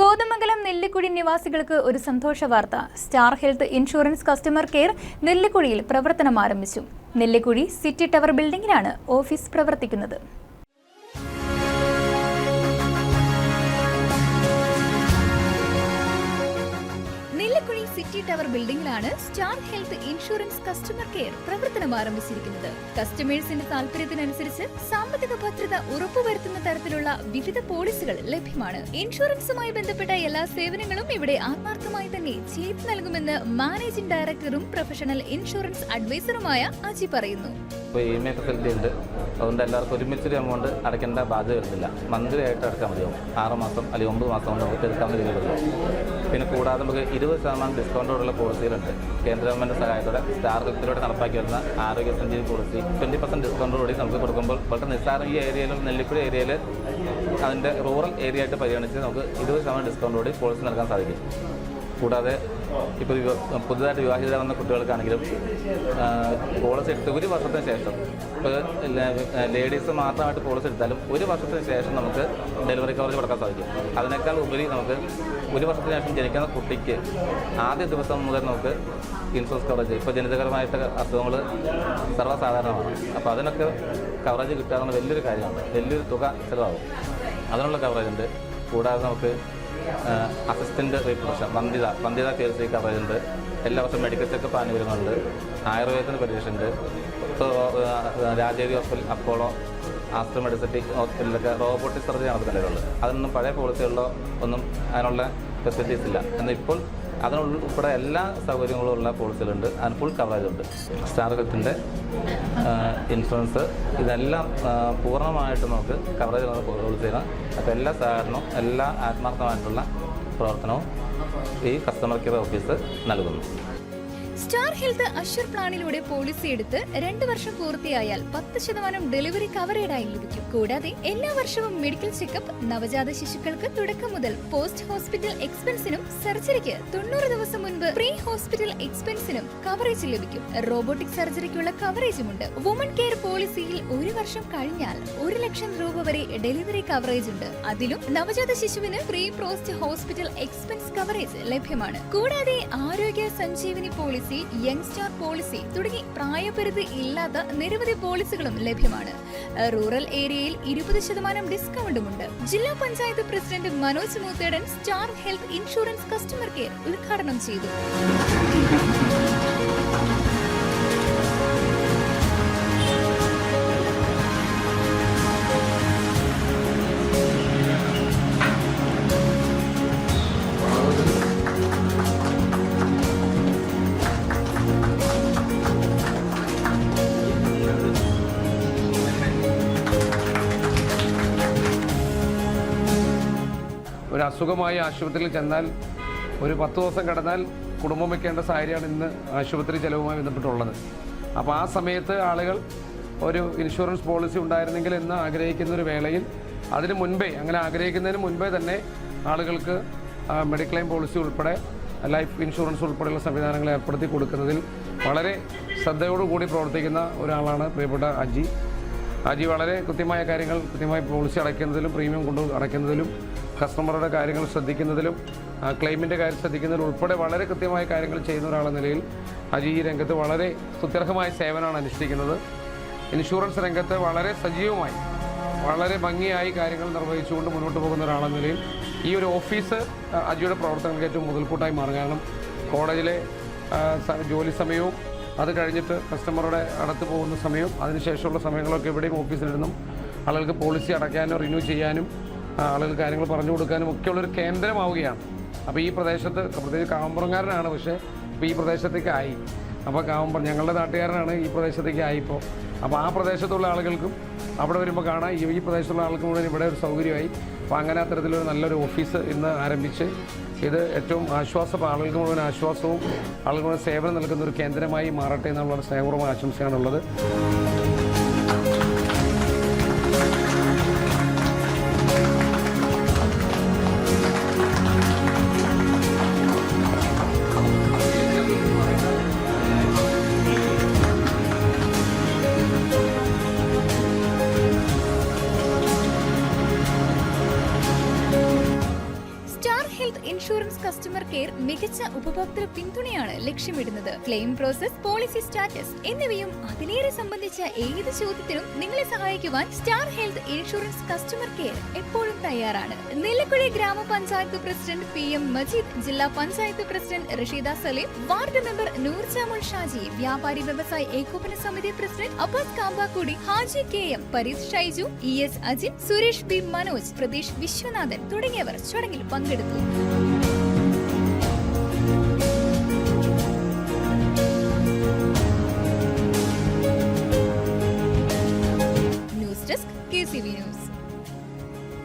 കോതമംഗലം നെല്ലിക്കുഴി നിവാസികൾക്ക് ഒരു സന്തോഷ വാർത്ത. Star health insurance customer care നെല്ലിക്കുഴിയിൽ പ്രവർത്തനം ആരംഭിച്ചു. നെല്ലിക്കുഴി സിറ്റി ടവർ ബിൽഡിംഗിലാണ് ഓഫീസ് പ്രവർത്തിക്കുന്നത്. City tower ബിൽഡിംഗിലാണ് star health insurance customer care പ്രവർത്തനം ആരംഭിച്ചിരിക്കുന്നത്. കസ്റ്റമേഴ്സിന്റെ താല്പര്യത്തിനനുസരിച്ച് സാമ്പത്തിക ഭദ്രത ഉറപ്പുവരുത്തുന്ന തരത്തിലുള്ള വിവിധ പോളിസികൾ ലഭ്യമാണ്. ഇൻഷുറൻസുമായി ബന്ധപ്പെട്ട എല്ലാ സേവനങ്ങളും ഇവിടെ ആത്മാർത്ഥമായി തന്നെ ചെയ്തു നൽകുമെന്ന് മാനേജിംഗ് ഡയറക്ടറും പ്രൊഫഷണൽ ഇൻഷുറൻസ് അഡ്വൈസറുമായ അജി പറയുന്നു. ഇപ്പോൾ ഇ എം ഐ ഫെസിലിറ്റി ഉണ്ട്. അതുകൊണ്ട് എല്ലാവർക്കും ഒരുമിച്ചൊരു എമൗണ്ട് അടയ്ക്കേണ്ട ബാധ്യത വരുന്നില്ല. മന്ത്ലി ആയിട്ട് അടക്കാൻ മതിയാവും. ആറ് മാസം അല്ലെങ്കിൽ ഒമ്പത് മാസം കൊണ്ട് നമുക്ക് എടുക്കാവുന്ന രീതിയിലുള്ളൂ പിന്നെ കൂടാതെ നമുക്ക് ഇരുപത് ശതമാനം ഡിസ്കൗണ്ടോടുള്ള പോളിസികളുണ്ട് കേന്ദ്ര ഗവൺമെന്റ് സഹായത്തോടെ സ്റ്റാർ ഹെൽത്തിലൂടെ നടപ്പാക്കി വരുന്ന Arogya Sanjeevani policy twenty percent ഡിസ്കൗണ്ടോടുകൂടി നമുക്ക് കൊടുക്കുമ്പോൾ വളരെ നിസ്സാരം ഈ ഏരിയയിൽ നെല്ലിക്കുഴി ഏരിയയിൽ അതിന്റെ റൂറൽ ഏരിയ ആയിട്ട് പരിഗണിച്ച് നമുക്ക് ഇരുപത് ശതമാനം ഡിസ്കൗണ്ടോടുകൂടി പോളിസി നൽകാൻ സാധിക്കും. കൂടാതെ ഇപ്പോൾ പുതുതായിട്ട് വിവാഹിതരാകുന്ന കുട്ടികൾക്കാണെങ്കിലും പോളിസി എടുത്ത് ഒരു വർഷത്തിന് ശേഷം ഇപ്പോൾ ലേഡീസ് മാത്രമായിട്ട് പോളിസി എടുത്താലും ഒരു വർഷത്തിന് ശേഷം നമുക്ക് ഡെലിവറി കവറേജ് കൊടുക്കാൻ സാധിക്കും. അതിനേക്കാൾ ഉപരി നമുക്ക് ഒരു വർഷത്തിന് ശേഷം ജനിക്കുന്ന കുട്ടിക്ക് ആദ്യ ദിവസം മുതൽ നമുക്ക് ഇൻഷുറൻസ് കവറേജ് ഇപ്പോൾ ജനിതകരമായിട്ട് അസുഖങ്ങൾ സർവസാധാരണമാണ്. അപ്പോൾ അതിനൊക്കെ കവറേജ് കിട്ടുക എന്നുള്ള വലിയൊരു കാര്യമാണ്. വലിയൊരു തുക ചിലവാകും. അതിനുള്ള കവറേജ് ഉണ്ട്. കൂടാതെ നമുക്ക് അസിസ്റ്റന്റ് റീപ്രഷൻ വന്ധ്യത വന്ധ്യത കേസ് കവറേജ് ഉണ്ട് എല്ലാ വർഷവും മെഡിക്കൽ ചെക്കപ്പ് ആണ് വരുന്നുണ്ട് ആയുർവേദത്തിന് പരീക്ഷ ഉണ്ട് ഇപ്പോൾ Rajagiri hospital Apollo Aster Medicity ഹോസ്പിറ്റലിലൊക്കെ റോബോട്ടിക് സർജറി നടത്തുന്നുണ്ട് അതൊന്നും പഴയ പോളിസികളിലോ ഒന്നും അതിനുള്ള ഫെസിലിറ്റീസ് ഇല്ല. എന്നാൽ ഇപ്പോൾ അതിനുള്ള ഉൾപ്പെടെ എല്ലാ സൗകര്യങ്ങളും ഉള്ള പോളിസികളുണ്ട് അതിന് ഫുൾ കവറേജ് ഉണ്ട്. സ്റ്റാർ ഹെൽത്തിന്റെ ഇൻഷുറൻസ് ഇതെല്ലാം പൂർണമായിട്ട് നമുക്ക് കവറേജ് ഉള്ള പോളിസിയാണ് അപ്പോൾ എല്ലാ സഹകരണവും എല്ലാ ആത്മാർത്ഥമായിട്ടുള്ള പ്രവർത്തനവും ഈ കസ്റ്റമർ കെയർ ഓഫീസ് നൽകുന്നു. സ്റ്റാർ ഹെൽത്ത് അഷർ പ്ലാനിലൂടെ പോളിസി എടുത്ത് രണ്ട് വർഷം പൂർത്തിയായാൽ പത്ത് ശതമാനം ഡെലിവറി കവറേഡായി ലഭിക്കും. കൂടാതെ എല്ലാ വർഷവും മെഡിക്കൽ ചെക്കപ്പ് നവജാത ശിശുക്കൾക്ക് തുടക്കം മുതൽ പോസ്റ്റ് ഹോസ്പിറ്റൽ എക്സ്പെൻസിനും സർജറിക്ക് തൊണ്ണൂറ് ദിവസം മുൻപ് പ്രീ ഹോസ്പിറ്റൽ എക്സ്പെൻസിനും കവറേജ് ലഭിക്കും റോബോട്ടിക് സർജറിക്കുള്ള കവറേജുമുണ്ട് വുമൺ കെയർ പോളിസിയിൽ ഒരു വർഷം കഴിഞ്ഞാൽ ഒരു ലക്ഷം രൂപ വരെ ഡെലിവറി കവറേജ് ഉണ്ട്. അതിലും നവജാത ശിശുവിന് pre post hospital expense coverage ലഭ്യമാണ്. കൂടാതെ Arogya Sanjeevani policy young star policy തുടങ്ങി പ്രായപരിധി ഇല്ലാത്ത നിരവധി പോളിസികളും ലഭ്യമാണ്. റൂറൽ ഏരിയയിൽ ഇരുപത് ശതമാനം ഡിസ്കൗണ്ടുമുണ്ട് ജില്ലാ panchayat president Manoj Moothedan star health insurance customer care ഉദ്ഘാടനം ചെയ്തു. ഒരു അസുഖമായി ആശുപത്രിയിൽ ചെന്നാൽ ഒരു പത്ത് ദിവസം കിടന്നാൽ കുടുംബം വയ്ക്കേണ്ട സാഹചര്യമാണ് ഇന്ന് ആശുപത്രി ചെലവുമായി ബന്ധപ്പെട്ടുള്ളത്. അപ്പോൾ ആ സമയത്ത് ആളുകൾ ഒരു ഇൻഷുറൻസ് പോളിസി ഉണ്ടായിരുന്നെങ്കിൽ എന്ന് ആഗ്രഹിക്കുന്ന ഒരു വേളയിൽ അതിന് മുൻപേ അങ്ങനെ ആഗ്രഹിക്കുന്നതിന് മുൻപേ തന്നെ ആളുകൾക്ക് മെഡിക്ലെയിം ക്ലെയിം പോളിസി ഉൾപ്പെടെ ലൈഫ് ഇൻഷുറൻസ് ഉൾപ്പെടെയുള്ള സംവിധാനങ്ങൾ ഏർപ്പെടുത്തി കൊടുക്കുന്നതിൽ വളരെ ശ്രദ്ധയോടുകൂടി പ്രവർത്തിക്കുന്ന ഒരാളാണ് പ്രിയപ്പെട്ട അജി. അജി വളരെ കൃത്യമായ കാര്യങ്ങൾ കൃത്യമായി പോളിസി അടയ്ക്കുന്നതിലും പ്രീമിയം കൊണ്ട് അടയ്ക്കുന്നതിലും കസ്റ്റമറുടെ കാര്യങ്ങൾ ശ്രദ്ധിക്കുന്നതിലും ക്ലെയിമിന്റെ കാര്യം ശ്രദ്ധിക്കുന്നതിലും ഉൾപ്പെടെ വളരെ കൃത്യമായ കാര്യങ്ങൾ ചെയ്യുന്ന ഒരാളെന്ന നിലയിൽ അജി ഈ രംഗത്ത് വളരെ സുത്യർഹമായ സേവനമാണ് അനുഷ്ഠിക്കുന്നത്. ഇൻഷുറൻസ് രംഗത്ത് വളരെ സജീവമായി വളരെ ഭംഗിയായി കാര്യങ്ങൾ നിർവഹിച്ചുകൊണ്ട് മുന്നോട്ട് പോകുന്ന ഒരാളെന്ന നിലയിൽ ഈ ഒരു ഓഫീസ് അജിയുടെ പ്രവർത്തനങ്ങൾക്ക് ഏറ്റവും മുതൽക്കൂട്ടായി മാറും. കാരണം കോളേജിലെ ജോലി സമയവും അത് കഴിഞ്ഞിട്ട് കസ്റ്റമറുടെ അടുത്ത് പോകുന്ന സമയവും അതിനുശേഷമുള്ള സമയങ്ങളൊക്കെ ഇവിടെയും ഓഫീസിലിരുന്നും ആളുകൾക്ക് പോളിസി അടയ്ക്കാനും റിന്യൂ ചെയ്യാനും ആ, ആളുകൾക്ക് കാര്യങ്ങൾ പറഞ്ഞു കൊടുക്കാനും ഒക്കെയുള്ളൊരു കേന്ദ്രമാവുകയാണ്. അപ്പോൾ ഈ പ്രദേശത്ത് പ്രത്യേകിച്ച് കാമ്പുറങ്കാരനാണ് പക്ഷേ ഇപ്പോൾ ഈ പ്രദേശത്തേക്കായി. അപ്പോൾ കാവുമ്പർ ഞങ്ങളുടെ നാട്ടുകാരനാണ് ഈ പ്രദേശത്തേക്ക് ആയിപ്പോൾ അപ്പോൾ ആ പ്രദേശത്തുള്ള ആളുകൾക്കും അവിടെ വരുമ്പോൾ കാണാം. ഈ പ്രദേശത്തുള്ള ആൾക്ക് മുഴുവൻ ഇവിടെ ഒരു സൗകര്യമായി. അപ്പോൾ അങ്ങനെ അത്തരത്തിലൊരു നല്ലൊരു ഓഫീസ് ഇന്ന് ആരംഭിച്ച് ഇത് ഏറ്റവും ആശ്വാസം ആളുകൾക്ക് മുഴുവൻ ആശ്വാസവും ആളുകൾ സേവനം നൽകുന്ന ഒരു കേന്ദ്രമായി മാറട്ടെ എന്നുള്ള സ്നേഹപൂർവം ആശംസയാണുള്ളത്. Star health insurance customer care മികച്ച ഉപഭോക്തൃ പിന്തുണയാണ് ലക്ഷ്യമിടുന്നത്. ക്ലെയിം പ്രോസസ് പോളിസി സ്റ്റാറ്റസ് എന്നിവയും അതിലേറെ സംബന്ധിച്ച ഏത് ചോദ്യത്തിനും നിങ്ങളെ സഹായിക്കുവാൻ star health insurance customer care എപ്പോഴും തയ്യാറാണ്. നിലക്കുഴി ഗ്രാമപഞ്ചായത്ത് പ്രസിഡന്റ് പി എം മജീദ് ജില്ലാ panchayat president Rasheeda Saleem ward member Noorjamul Shaji വ്യാപാരി വ്യവസായ ഏകോപന സമിതി president Abbas Kambakkudi Haji K M Pareesh Shaiju E S Ajith Suresh B Manoj Pratheesh Viswanathan തുടങ്ങിയവർ ചടങ്ങിൽ പങ്കെടുത്തു.